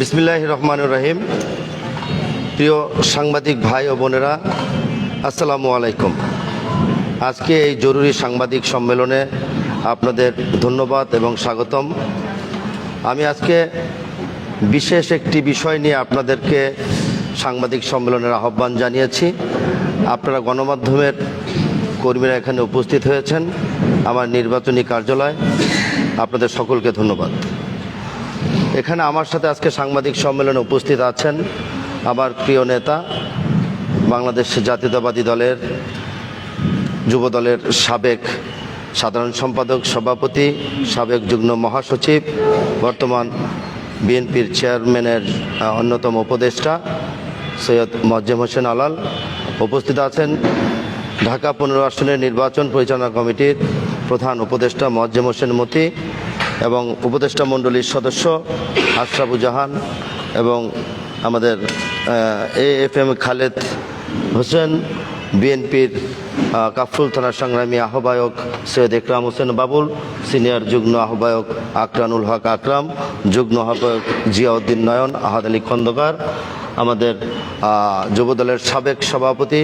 বিসমিল্লাহ রহমান রহিম। প্রিয় সাংবাদিক ভাই ও বোনেরা, আসসালামু আলাইকুম। আজকে এই জরুরি সাংবাদিক সম্মেলনে আপনাদের ধন্যবাদ এবং স্বাগতম। আমি আজকে বিশেষ একটি বিষয় নিয়ে আপনাদেরকে সাংবাদিক সম্মেলনের আহ্বান জানিয়েছি। আপনারা গণমাধ্যমের কর্মীরা এখানে উপস্থিত হয়েছেন, আমার নির্বাচনী কার্যালয়। আপনাদের সকলকে ধন্যবাদ। এখানে আমার সাথে আজকে সাংবাদিক সম্মেলনে উপস্থিত আছেন আমার প্রিয় নেতা বাংলাদেশ জাতীয়তাবাদী দলের যুব দলের সাবেক সাধারণ সম্পাদক, সভাপতি, সাবেক যুগ্ম মহাসচিব, বর্তমান বিএনপির চেয়ারম্যানের অন্যতম উপদেষ্টা সৈয়দ মজ্জেম হোসেন আলাল উপস্থিত আছেন। ঢাকা পুনর্বাসনের নির্বাচন পরিচালনা কমিটির প্রধান উপদেষ্টা মজ্জেম হোসেন মতি এবং উপদেষ্টা মণ্ডলীর সদস্য আশরাফুজাহান এবং আমাদের A F M Khaled Hossain, বিএনপির কাফরুল থানা সংগ্রামী আহ্বায়ক সৈয়দ একরাম হোসেন বাবুল, সিনিয়র যুগ্ম আহ্বায়ক আকরানুল হক আকরাম, যুগ্ম আহ্বায়ক জিয়াউদ্দিন নয়ন, আহাদ আলী খন্দকার, আমাদের যুবদলের সাবেক সভাপতি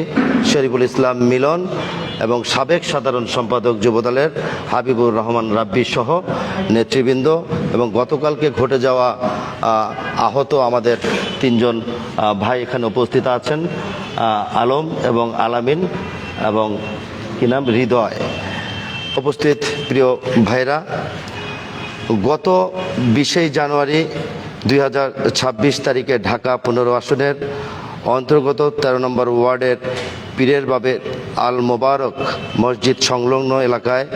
শরীফুল ইসলাম মিলন এবং সাবেক সাধারণ সম্পাদক যুবদলের হাবিবুর রহমান রাব্বি সহ নেতৃবৃন্দ এবং গতকালকে ঘটে যাওয়া আহত আমাদের তিনজন ভাই এখানে উপস্থিত আছেন আলম এবং আলামিন এবং কি নাম? হৃদয়। উপস্থিত প্রিয় ভাইরা, গত বিশেই জানুয়ারি দুই হাজার ছাব্বিশ তারিখে ঢাকা পনেরো আসনের অন্তর্গত তেরো নম্বর ওয়ার্ডের পীরের বাবে আল মোবারক মসজিদ সংলগ্ন এলাকায়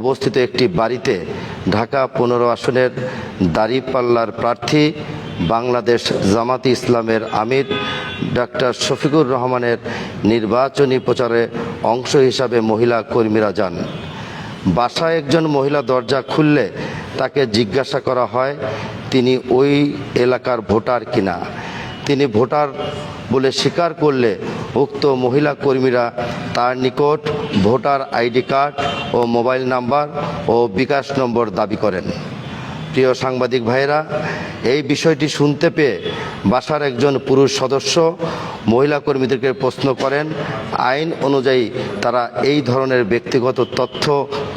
অবস্থিত একটি বাড়িতে ঢাকা পনেরো আসনের দাঁড়িপাল্লার প্রার্থী বাংলাদেশ জামাতি ইসলামের আমির ডাক্তার শফিকুর রহমানের নির্বাচনী প্রচারে অংশ হিসাবে মহিলা কর্মীরা যান। বাসায় একজন মহিলা দরজা খুললে তাকে জিজ্ঞাসা করা হয়, তিনি ওই এলাকার ভোটার কিনা? তিনি ভোটার বলে স্বীকার করলে উক্ত মহিলা কর্মীরা তার নিকট ভোটার আইডি কার্ড ও মোবাইল নাম্বার ও বিকাশ নম্বর দাবি করেন। প্রিয় সাংবাদিক ভাইরা এই বিষয়টি শুনতে পেয়ে বাসার একজন পুরুষ সদস্য মহিলা কর্মীদেরকে প্রশ্ন করেন, আইন অনুযায়ী তারা এই ধরনের ব্যক্তিগত তথ্য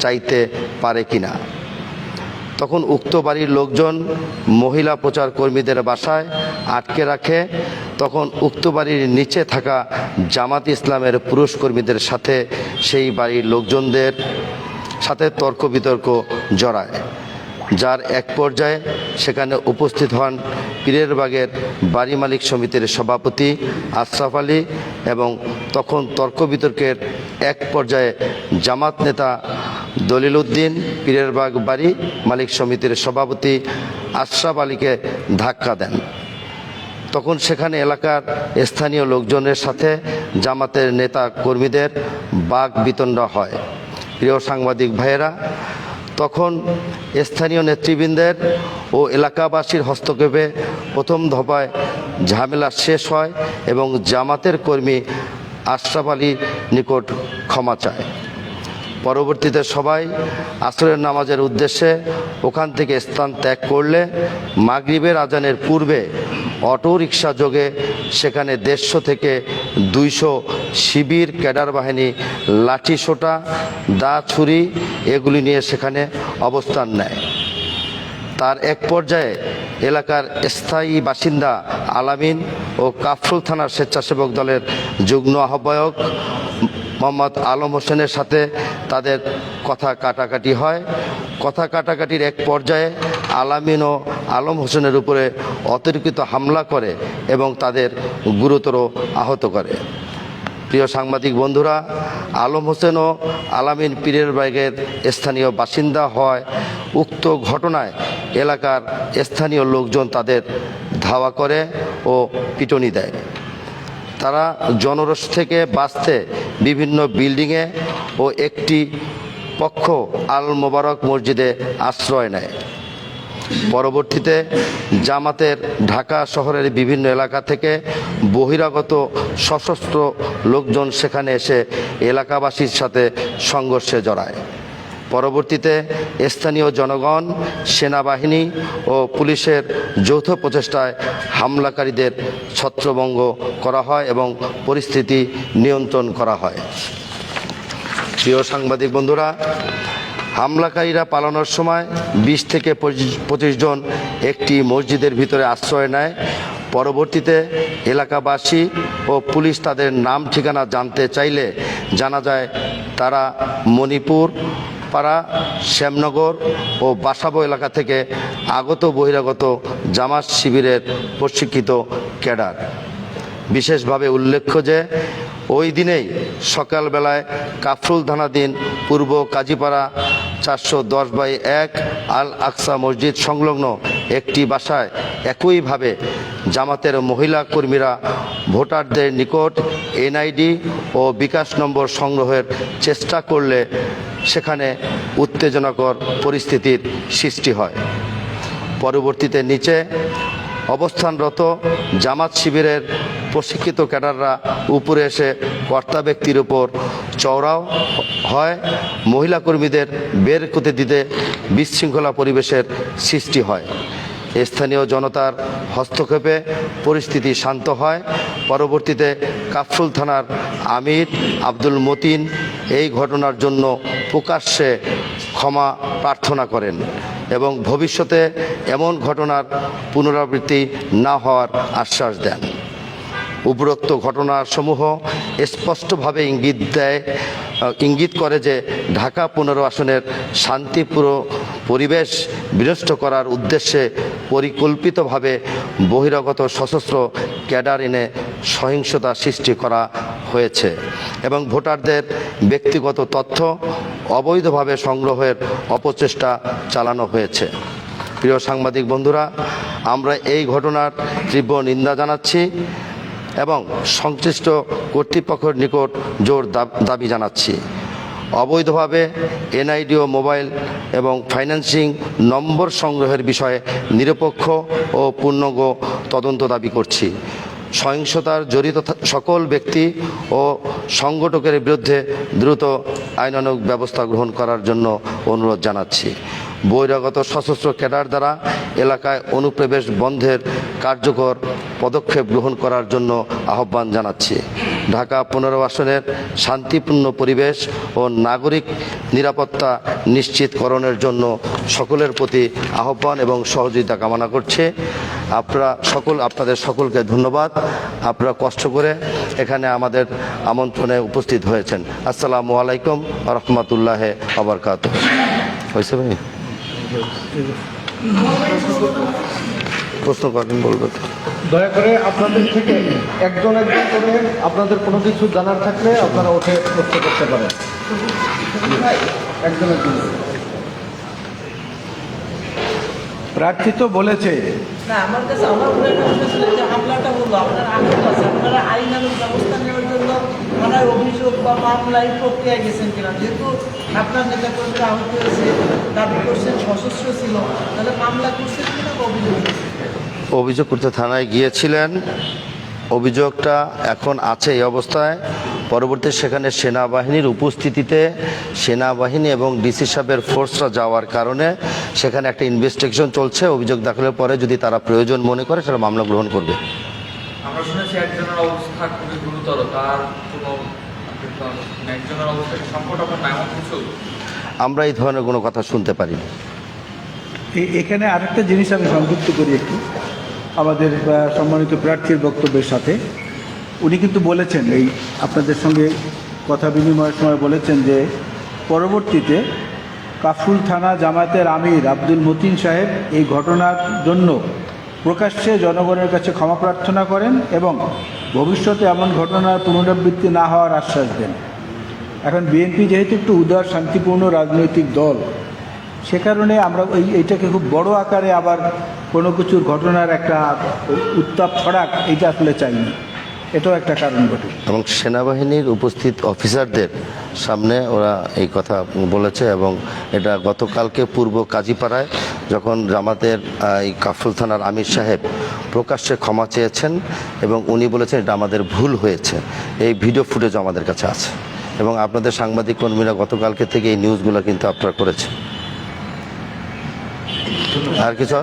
চাইতে পারে কিনা? তখন উক্ত বাড়ির লোকজন মহিলা প্রচার কর্মীদের বাসায় আটকে রাখে। তখন উক্ত বাড়ির নিচে থাকা জামাত ইসলামের পুরুষ কর্মীদের সাথে সেই বাড়ির লোকজনদের সাথে তর্ক বিতর্ক জড়ায়। যার এক পর্যায়ে সেখানে উপস্থিত হন পীরের বাগের বাড়ি মালিক সমিতির সভাপতি আশরাফ আলী এবং তখন তর্ক বিতর্কের এক পর্যায়ে জামাত নেতা দলিল উদ্দিন পীরের বাগ বাড়ি, মালিক সমিতির সভাপতি আশরাফ আলীকে ধাক্কা দেন। তখন সেখানে এলাকার স্থানীয় লোকজনের সাথে জামাতের নেতা কর্মীদের বাঘ বিতণ্ডা হয়। প্রিয় সাংবাদিক ভাইয়েরা, তখন স্থানীয় নেতৃবৃন্দের ও এলাকাবাসীর হস্তক্ষেপে প্রথম ধপায় ঝামেলা শেষ হয় এবং জামাতের কর্মী আশরাফ আলীর নিকট ক্ষমা চায়। পরবর্তীতে সবাই আসরের নামাজের উদ্দেশ্যে ওখান থেকে স্থান ত্যাগ করলে মাগরিবের আজানের পূর্বে অটো রিক্সা যোগে সেখানে দেড়শো থেকে দুইশো শিবির, ক্যাডার বাহিনী, লাঠি সোটা, দা ছুরি এগুলি নিয়ে সেখানে অবস্থান নেয়। তার এক পর্যায়ে এলাকার স্থায়ী বাসিন্দা আলামিন ও কাফরুল থানার স্বেচ্ছাসেবক দলের যুগ্ম আহ্বায়ক মোহাম্মদ আলম হোসেনের সাথে তাদের কথা কাটাকাটি হয়। কথা কাটাকাটির এক পর্যায়ে আলামিন ও আলম হোসেনের উপরে অতিরিক্ত হামলা করে এবং তাদের গুরুতর আহত করে। প্রিয় সাংবাদিক বন্ধুরা, আলম হোসেন ও আলামিন পীরের বাইগের স্থানীয় বাসিন্দা হয় উক্ত ঘটনায় এলাকার স্থানীয় লোকজন তাদের ধাওয়া করে ও পিটনি দেয়। তারা জনরস থেকে বাঁচতে বিভিন্ন বিল্ডিংয়ে ও একটি পক্ষ আল মোবারক মসজিদে আশ্রয় নেয়। পরবর্তীতে জামাতের ঢাকা শহরের বিভিন্ন এলাকা থেকে বহিরাগত সশস্ত্র লোকজন সেখানে এসে এলাকাবাসীর সাথে সংঘর্ষে জড়ায়। পরবর্তীতে স্থানীয় জনগণ, সেনাবাহিনী ও পুলিশের যৌথ প্রচেষ্টায় হামলাকারীদের ছত্রভঙ্গ করা হয় এবং পরিস্থিতি নিয়ন্ত্রণ করা হয়। প্রিয় সাংবাদিক বন্ধুরা, হামলাকারীরা পালানোর সময় বিশ থেকে পঁচিশ জন একটি মসজিদের ভিতরে আশ্রয় নেয়। পরবর্তীতে এলাকাবাসী ও পুলিশ তাদের নাম, ঠিকানা জানতে চাইলে জানা যায় তারা মণিপুর, পাড়া, শ্যামনগর ও বাসাবো এলাকা থেকে আগত বহিরাগত জামাত শিবিরের প্রশিক্ষিত ক্যাডার। বিশেষভাবে উল্লেখ্য যে, ওই দিনেই সকালবেলায় কাফরুল থানাধীন পূর্ব কাজীপাড়া চারশো দশ বাই এক আল আকসা মসজিদ সংলগ্ন একটি বাসায় একইভাবে জামাতের মহিলা কর্মীরা ভোটারদের নিকট এনআইডি ও বিকাশ নম্বর সংগ্রহের চেষ্টা করলে সেখানে উত্তেজনাকর পরিস্থিতির সৃষ্টি হয়। পরবর্তীতে নিচে অবস্থানরত জামাত শিবিরের প্রশিক্ষিত ক্যাডাররা উপরে এসে কর্তা ব্যক্তির উপর চওড়াও হয়। মহিলা কর্মীদের বের করতে দিতে বিশৃঙ্খলা পরিবেশের সৃষ্টি হয়। স্থানীয় জনতার হস্তক্ষেপে পরিস্থিতি শান্ত হয়। পরবর্তীতে কাফরুল থানার আমির আব্দুল মতিন এই ঘটনার জন্য প্রকাশ্যে ক্ষমা প্রার্থনা করেন এবং ভবিষ্যতে এমন ঘটনার পুনরাবৃত্তি না হওয়ার আশ্বাস দেন। উপরোক্ত ঘটনাসমূহ স্পষ্টভাবে ইঙ্গিত দেয় ইঙ্গিত করে যে ঢাকা পনেরো আসনের শান্তিপূর্ণ পরিবেশ বিনষ্ট করার উদ্দেশ্যে পরিকল্পিতভাবে বহিরাগত সশস্ত্র ক্যাডার এনে সহিংসতা সৃষ্টি করা হয়েছে এবং ভোটারদের ব্যক্তিগত তথ্য অবৈধভাবে সংগ্রহের অপচেষ্টা চালানো হয়েছে। প্রিয় সাংবাদিক বন্ধুরা, আমরা এই ঘটনার তীব্র নিন্দা জানাচ্ছি। এবং সংশ্লিষ্ট কর্তৃপক্ষের নিকট জোর দাব- জানাচ্ছি। অবৈধভাবে এনআইডিও মোবাইল এবং ফাইন্যান্সিং নম্বর সংগ্রহের বিষয়ে নিরপেক্ষ ও পূর্ণাঙ্গ তদন্ত দাবি করছি। সহিংসতার জড়িত সকল ব্যক্তি ও সংগঠকের বিরুদ্ধে দ্রুত আইনানুগ ব্যবস্থা গ্রহণ করার জন্য অনুরোধ জানাচ্ছি। বহিরাগত সশস্ত্র ক্যাডার দ্বারা এলাকায় অনুপ্রবেশ বন্ধের কার্যকর পদক্ষেপ গ্রহণ করার জন্য আহ্বান জানাচ্ছি। ঢাকা পুনর্বাসনের শান্তিপূর্ণ পরিবেশ ও নাগরিক নিরাপত্তা নিশ্চিতকরণের জন্য সকলের প্রতি আহ্বান এবং সহযোগিতা কামনা করছে। আপনারা সকল, আপনাদের সকলকে ধন্যবাদ। আপনারা কষ্ট করে এখানে আমাদের আমন্ত্রণে উপস্থিত হয়েছেন। আসসালামু আলাইকুম রহমতুল্লাহ আবরকাত হয়েছে ভাই? দয়া করে আপনাদের থেকে একজন একজন করে আপনাদের কোনো কিছু জানার থাকলে আপনারা ওঠে প্রশ্ন করতে পারেন। একজন একজন করে। প্রার্থী তো বলেছে। না আমার কাছে আমার মনে হয়েছিল যে হামলাটা হলো আপনার আঙুল আছে আপনারা আইনানুগ ব্যবস্থা নেওয়ার জন্য থানায় অভিযোগ বা মামলায় প্রক্রিয়া গেছেন কিনা? যেহেতু আপনার নেতা কর্মীরা আহত হয়েছে দাবি করছেন সশস্ত্র ছিল তাহলে মামলা করছেন কিনা অভিযোগ অভিযোগ করতে থানায় গিয়েছিলেন। অভিযোগটা এখন আছে এই অবস্থায়। পরবর্তী সেখানে সেনাবাহিনীর উপস্থিতিতে সেনাবাহিনী এবং ডিসি সাহেবের ফোর্সরা যাওয়ার কারণে সেখানে একটা ইনভেস্টিগেশন চলছে অভিযোগ দাখিলের পরে যদি তারা প্রয়োজন মনে করে সেটা মামলা গ্রহণ করবে। আমরা শুনেছি একজনের অবস্থা খুবই গুরুতর তার কোনো একজনের অবস্থা সংকট এমন কিছু? আমরা এই ধরনের কোনো কথা শুনতে পারি এখানে আরেকটা জিনিস আমি সংযুক্ত করি একটু। আমাদের সম্মানিত প্রার্থীর বক্তব্যের সাথে। উনি কিন্তু বলেছেন, এই আপনাদের সঙ্গে কথা বিনিময়ের সময় বলেছেন যে, পরবর্তীতে কাফুল থানা জামায়াতের আমির আব্দুল মতিন সাহেব এই ঘটনার জন্য প্রকাশ্যে জনগণের কাছে ক্ষমা প্রার্থনা করেন এবং ভবিষ্যতে এমন ঘটনার পুনরাবৃত্তি না হওয়ার আশ্বাস দেন। এখন বিএনপি যেহেতু একটু উদার, শান্তিপূর্ণ রাজনৈতিক দল, সে কারণে আমরা ওই, এইটাকে খুব বড় আকারে আবার কোনো কিছুর ঘটনার একটা উত্তাপ ছড়াক, এইটা আসলে চাইনি। এটাও একটা কারণ ঘটে। এবং সেনাবাহিনীর উপস্থিত অফিসারদের সামনে ওরা এই কথা বলেছে এবং এটা গতকালকে পূর্ব কাজীপাড়ায় যখন জামাতের এই কাফুল থানার আমির সাহেব প্রকাশ্যে ক্ষমা চেয়েছেন এবং উনি বলেছেন এটা আমাদের ভুল হয়েছে। এই ভিডিও ফুটেজ আমাদের কাছে আছে। এবং আপনাদের সাংবাদিক কর্মীরা গতকালকে থেকে এই নিউজগুলো কিন্তু আপনারা করেছে আর কিছু?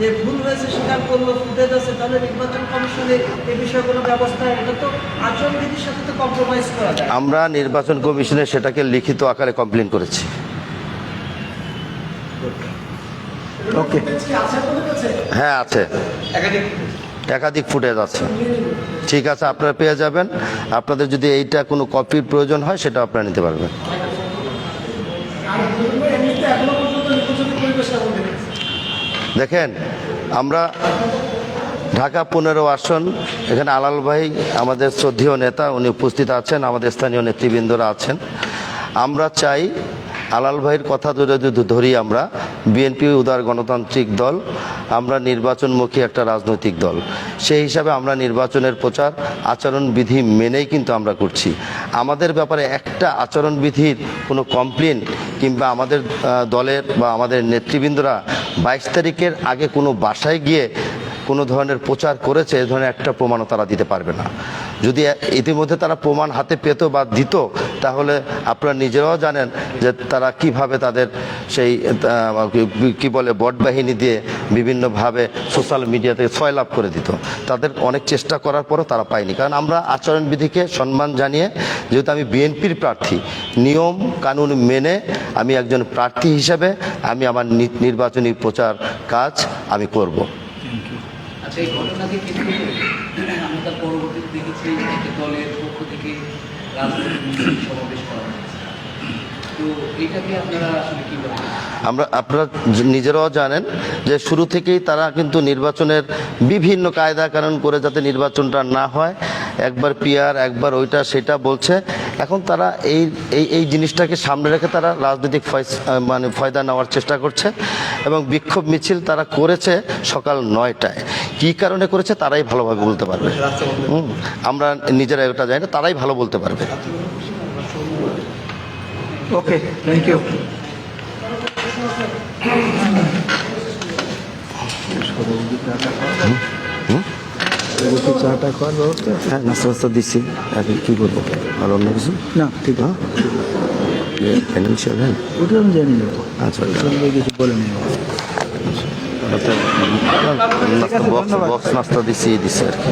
যে ভুল হয়েছে স্বীকার করল ফুটেজ আছে তাহলে নির্বাচন কমিশনে এই বিষয়ে কোনো ব্যবস্থা এটা তো আচরণবিধির সাথে তো কম্প্রোমাইজ করা যায়। আমরা নির্বাচন কমিশনে সেটাকে লিখিত আকারে কমপ্লেন করেছি। ওকে হ্যাঁ আছে। একাধিক ফুটেজ আছে। ঠিক আছে আপনারা পেয়ে যাবেন। আপনাদের যদি এইটা কোনো কপির প্রয়োজন হয় সেটা আপনারা নিতে পারবেন। দেখেন, আমরা ঢাকা পনেরো আসন, এখানে আলাল ভাই, আমাদের শ্রদ্ধীয় নেতা, উনি উপস্থিত আছেন, আমাদের স্থানীয় নেতৃবৃন্দরা আছেন। আমরা চাই আলাল ভাইয়ের কথা যদি ধরি আমরা, বিএনপি উদার গণতান্ত্রিক দল, আমরা নির্বাচনমুখী একটা রাজনৈতিক দল। সেই হিসাবে আমরা নির্বাচনের প্রচার, আচরণবিধি মেনেই কিন্তু আমরা করছি। আমাদের ব্যাপারে একটা আচরণবিধির কোনো কমপ্লেন কিংবা আমাদের দলের বা আমাদের নেতৃবৃন্দরা বাইশ তারিখের আগে কোনো বাসায় গিয়ে কোনো ধরনের প্রচার করেছে, এ ধরনের একটা প্রমাণও তারা দিতে পারবে না। যদি ইতিমধ্যে তারা প্রমাণ হাতে পেত বা দিত তাহলে আপনারা নিজেরাও জানেন যে তারা কীভাবে তাদের সেই কি- বলে, বট বাহিনী দিয়ে বিভিন্নভাবে সোশ্যাল মিডিয়াতে ছয় লাভ করে দিত। তাদের অনেক চেষ্টা করার পরও তারা পায়নি। কারণ আমরা আচরণবিধিকে সম্মান জানিয়ে, যেহেতু আমি বিএনপির প্রার্থী, নিয়ম, কানুন মেনে আমি একজন প্রার্থী হিসেবে আমি আমার নির্বাচনী প্রচার কাজ আমি করব। আচ্ছা এই ঘটনাকে কেন্দ্র করে আমি তার পরবর্তীতে দেখেছি দলের থেকে রাজনৈতিক সমাবেশ করা হয়েছে তো এটাকে আপনারা আসলে কি বলেন আমরা আপনারা নিজেরাও জানেন যে শুরু থেকেই তারা কিন্তু নির্বাচনের বিভিন্ন কায়দা কানুন করে যাতে নির্বাচনটা না হয়। একবার পিয়ার একবার ওইটা সেটা বলছে। এখন তারা এই এই এই জিনিসটাকে সামনে রেখে তারা রাজনৈতিক ফয়স- মানে ফয়দা নেওয়ার চেষ্টা করছে এবং বিক্ষোভ মিছিল তারা করেছে সকাল নয়টায়। কী কারণে করেছে তারাই ভালোভাবে বলতে পারবে। আমরা নিজেরা এটা জানি না তারাই ভালো বলতে পারবে। ওকে থ্যাংক ইউ চাটা খাওয়ার ব্যবস্থা হ্যাঁ নাস্তা নাস্তা দিচ্ছি এখন কী করব আর অন্য কিছু না ঠিক হেল্প ওটা আমি জানি না। আচ্ছা কিছু বলে নেই। নাস্তা বক্স বক্স নাস্তা দিচ্ছি দিচ্ছি আর কি।